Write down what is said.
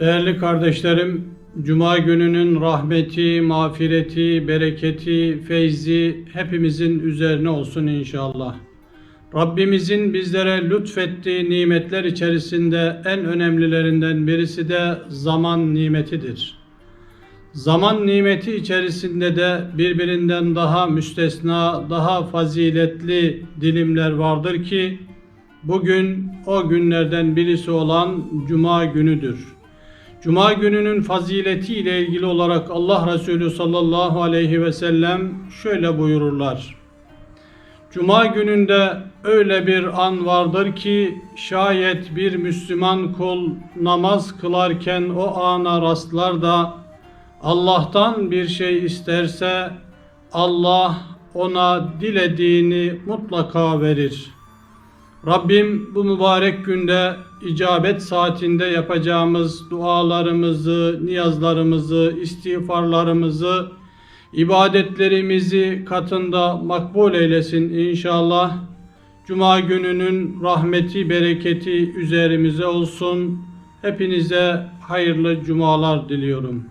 Değerli kardeşlerim, Cuma gününün rahmeti, mağfireti, bereketi, feyzi hepimizin üzerine olsun inşallah. Rabbimizin bizlere lütfettiği nimetler içerisinde en önemlilerinden birisi de zaman nimetidir. Zaman nimeti içerisinde de birbirinden daha müstesna, daha faziletli dilimler vardır ki bugün o günlerden birisi olan Cuma günüdür. Cuma gününün fazileti ile ilgili olarak Allah Resulü sallallahu aleyhi ve sellem şöyle buyururlar. Cuma gününde öyle bir an vardır ki şayet bir Müslüman kul namaz kılarken o ana rastlar da Allah'tan bir şey isterse Allah ona dilediğini mutlaka verir. Rabbim bu mübarek günde icabet saatinde yapacağımız dualarımızı, niyazlarımızı, istiğfarlarımızı, ibadetlerimizi katında makbul eylesin inşallah. Cuma gününün rahmeti, bereketi üzerimize olsun. Hepinize hayırlı cumalar diliyorum.